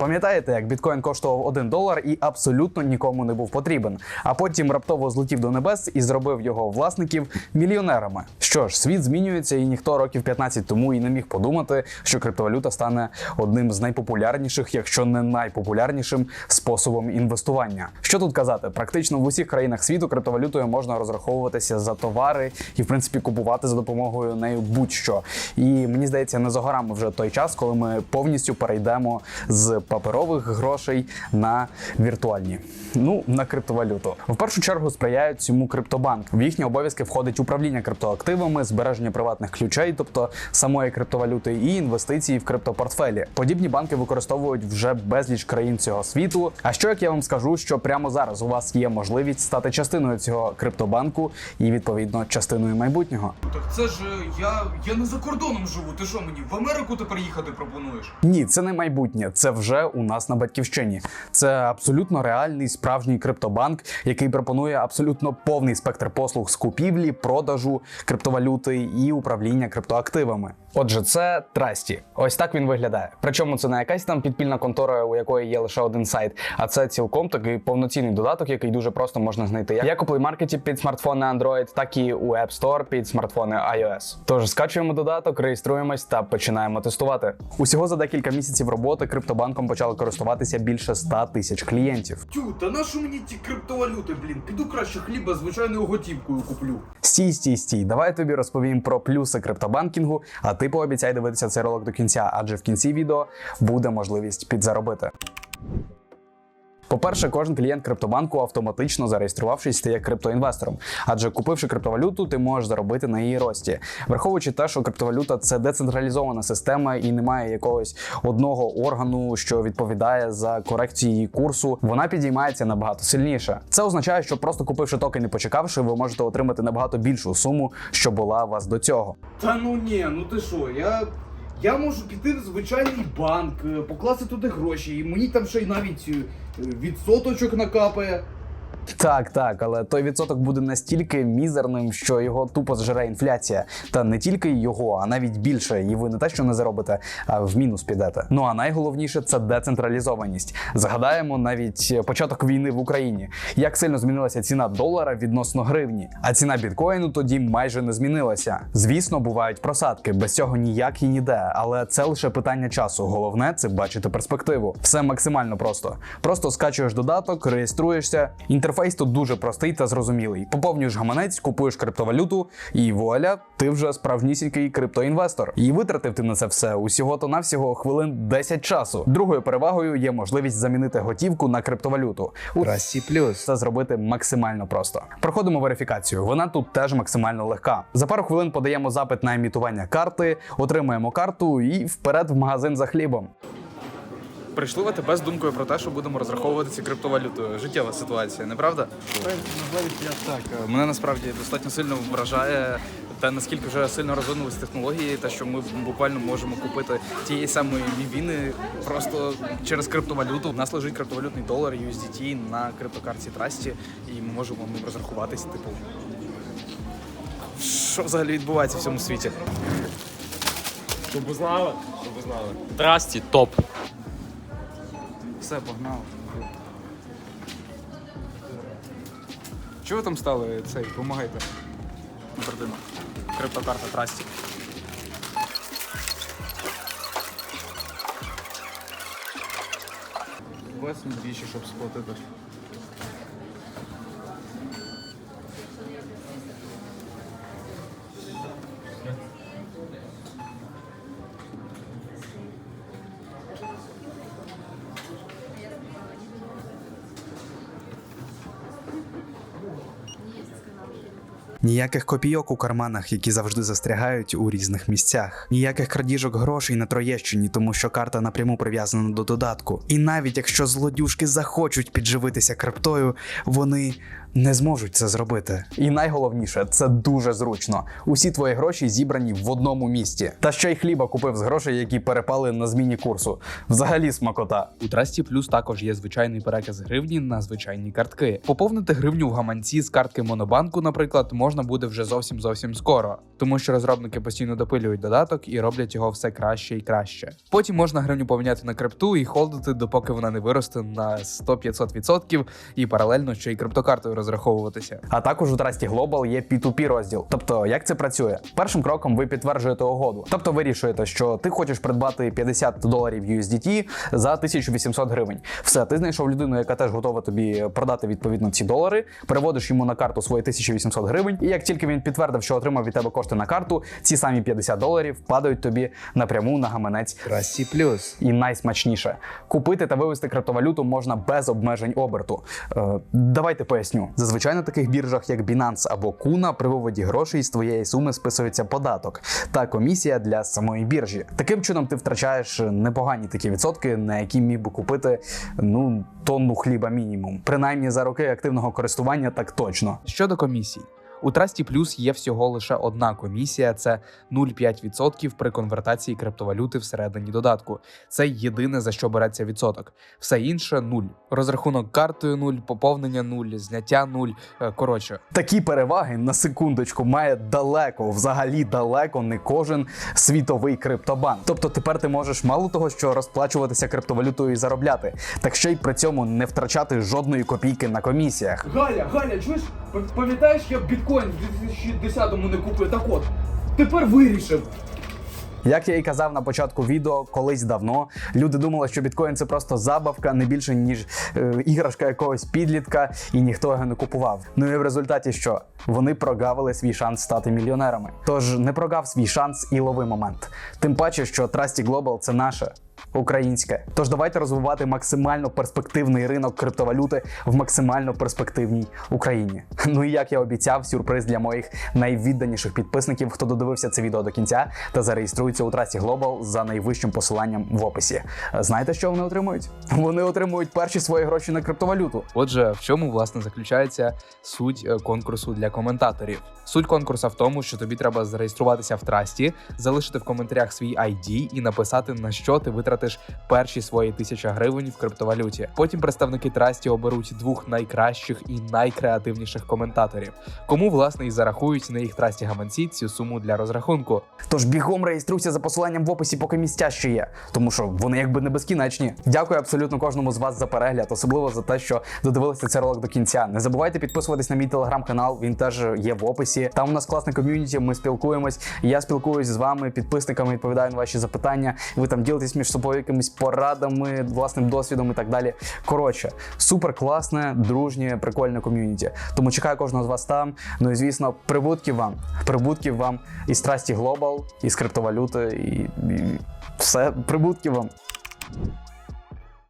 Пам'ятаєте, як біткоін коштував 1 долар і абсолютно нікому не був потрібен, а потім раптово злетів до небес і зробив його власників мільйонерами. Що ж, світ змінюється, і ніхто років 15 тому і не міг подумати, що криптовалюта стане одним з найпопулярніших, якщо не найпопулярнішим способом інвестування. Що тут казати? Практично в усіх країнах світу криптовалютою можна розраховуватися за товари і, в принципі, купувати за допомогою нею будь-що. І мені здається, не за горами вже той час, коли ми повністю перейдемо з паперових грошей на віртуальні. Ну, на криптовалюту. В першу чергу сприяють цьому криптобанк. В їхні обов'язки входить управління криптоактивами, збереження приватних ключей, тобто самої криптовалюти, і інвестиції в криптопортфелі. Подібні банки використовують вже безліч країн цього світу. А що як я вам скажу, що прямо зараз у вас є можливість стати частиною цього криптобанку і відповідно частиною майбутнього? Так це ж е, я. я не за кордоном живу. Ти що мені в Америку тепер їхати пропонуєш? Ні, це не майбутнє, це вже у нас на батьківщині. Це абсолютно реальний справжній криптобанк, який пропонує абсолютно повний спектр послуг з купівлі, продажу криптовалюти і управління криптоактивами. Отже, це Трасті. Ось так він виглядає. Причому це не якась там підпільна контора, у якої є лише один сайт, а це цілком такий повноцінний додаток, який дуже просто можна знайти як у Play Market під смартфони Android, так і у App Store під смартфони iOS. Тож скачуємо додаток, реєструємось та починаємо тестувати. Усього за декілька місяців роботи криптобанком почали користуватися більше 100 тисяч клієнтів. Тю, та нащо мені ті криптовалюти, блін? Піду краще хліба звичайною готівкою куплю. Стій, стій, стій. Давай тобі розповім про плюси криптобанкінгу, а ти пообіцяй дивитися цей ролик до кінця, адже в кінці відео буде можливість підзаробити. По-перше, кожен клієнт криптобанку автоматично зареєструвавшись стає криптоінвестором, адже купивши криптовалюту, ти можеш заробити на її рості. Враховуючи те, що криптовалюта це децентралізована система і немає якогось одного органу, що відповідає за корекцію її курсу, вона підіймається набагато сильніше. Це означає, що просто купивши токен і почекавши, ви можете отримати набагато більшу суму, що була у вас до цього. Та ну ні, ну ти що, я. Я можу піти в звичайний банк, е, покласти туди гроші, і мені там ще й навіть е, відсоточок накапає. Так, так, але той відсоток буде настільки мізерним, що його тупо зжере інфляція. Та не тільки його, а навіть більше. І ви не те, що не заробите, а в мінус підете. Ну а найголовніше це децентралізованість. Згадаємо навіть початок війни в Україні. Як сильно змінилася ціна долара відносно гривні, а ціна біткоїну тоді майже не змінилася. Звісно, бувають просадки, без цього ніяк і ніде, але це лише питання часу. Головне це бачити перспективу. Все максимально просто. Просто скачуєш додаток, реєструєшся. Інтерфейс тут дуже простий та зрозумілий. Поповнюєш гаманець, купуєш криптовалюту, і вуаля, ти вже справжнісінький криптоінвестор. І витратив ти на це все усього то навсього хвилин 10 часу. Другою перевагою є можливість замінити готівку на криптовалюту. У Расті плюс. це зробити максимально просто. Проходимо верифікацію. Вона тут теж максимально легка. За пару хвилин подаємо запит на імітування карти, отримуємо карту і вперед в магазин за хлібом. Прийшли в АТБ з думкою про те, що будемо розраховуватися криптовалютою. Життєва ситуація, не правда? Так, е, мене насправді достатньо сильно вражає те, наскільки вже сильно розвинулись технології, те, що ми буквально можемо купити тієї самої мівіни просто через криптовалюту. У нас лежить криптовалютний долар USDT на криптокарті Трасті, і ми можемо ним розрахуватись. Типу, що взагалі відбувається в цьому світі? Щоб знали, щоб знали. Трасті, топ. Все, погнали. Чого там стали цей? Помагайте. Бердина. Криптокарта Трасті. Власне двічі, щоб сплатити. Ніяких копійок у карманах, які завжди застрягають у різних місцях. Ніяких крадіжок грошей на Троєщині, тому що карта напряму прив'язана до додатку. І навіть якщо злодюжки захочуть підживитися криптою, вони не зможуть це зробити. І найголовніше, це дуже зручно. Усі твої гроші зібрані в одному місці. Та ще й хліба купив з грошей, які перепали на зміні курсу. Взагалі смакота. У Трасті Плюс також є звичайний переказ гривні на звичайні картки. Поповнити гривню в гаманці з картки Монобанку, наприклад, можна буде вже зовсім зовсім скоро, тому що розробники постійно допилюють додаток і роблять його все краще і краще. Потім можна гривню поміняти на крипту і холдити, допоки вона не виросте на 100-500% і паралельно ще й криптокартою розраховуватися. А також у Trusty Global є P2P розділ. Тобто, як це працює? Першим кроком ви підтверджуєте угоду. Тобто вирішуєте, що ти хочеш придбати 50 доларів USDT за 1800 гривень. Все, ти знайшов людину, яка теж готова тобі продати відповідно ці долари, переводиш йому на карту свої 1800 гривень. І як тільки він підтвердив, що отримав від тебе кошти на карту, ці самі 50 доларів падають тобі напряму на гаманець Трасті плюс. і найсмачніше купити та вивести криптовалюту можна без обмежень оберту. Е, давайте поясню. Зазвичай на таких біржах, як Binance або Kuna, при виводі грошей з твоєї суми списується податок та комісія для самої біржі. Таким чином ти втрачаєш непогані такі відсотки, на які міг би купити ну тонну хліба мінімум. Принаймні за роки активного користування так точно. Щодо комісій. У Трасті Плюс є всього лише одна комісія: це 0,5% при конвертації криптовалюти всередині додатку. Це єдине за що береться відсоток. Все інше нуль. Розрахунок картою нуль, поповнення нуль, зняття нуль. Е, Коротше, Такі переваги на секундочку має далеко, взагалі далеко не кожен світовий криптобанк. Тобто тепер ти можеш мало того, що розплачуватися криптовалютою і заробляти, так ще й при цьому не втрачати жодної копійки на комісіях. Галя, Галя, чуєш? Пам'ятаєш, я біткоін в 2010-му не купив? Так от, тепер вирішив. Як я і казав на початку відео, колись давно люди думали, що біткоін це просто забавка, не більше ніж е, іграшка якогось підлітка, і ніхто його не купував. Ну і в результаті що? Вони прогавили свій шанс стати мільйонерами. Тож не прогав свій шанс і лови момент. Тим паче, що Trusty Global – це наше. Українське, тож давайте розвивати максимально перспективний ринок криптовалюти в максимально перспективній Україні. Ну і як я обіцяв, сюрприз для моїх найвідданіших підписників, хто додивився це відео до кінця та зареєструється у Трасті Global за найвищим посиланням в описі. Знаєте, що вони отримують? Вони отримують перші свої гроші на криптовалюту. Отже, в чому власне заключається суть е, конкурсу для коментаторів? Суть конкурсу в тому, що тобі треба зареєструватися в трасті, залишити в коментарях свій ID і написати на що ти витратиш перші свої тисячі гривень в криптовалюті. Потім представники трасті оберуть двох найкращих і найкреативніших коментаторів, кому власне і зарахують на їх трасті гаманці цю суму для розрахунку. Тож бігом реєструйся за посиланням в описі, поки місця ще є, тому що вони якби не безкінечні. Дякую абсолютно кожному з вас за перегляд, особливо за те, що додивилися цей ролик до кінця. Не забувайте підписуватись на мій телеграм-канал. Він теж є в описі. Там у нас класне ком'юніті. Ми спілкуємось. Я спілкуюсь з вами, підписниками, відповідаю на ваші запитання. Ви там ділитесь між собою якимись порадами, власним досвідом і так далі. Коротше, супер класне, дружнє, прикольне ком'юніті. Тому чекаю кожного з вас там. Ну і звісно, прибутків вам, прибутків вам із глобал, і із криптовалюти, і, і все, прибутків вам.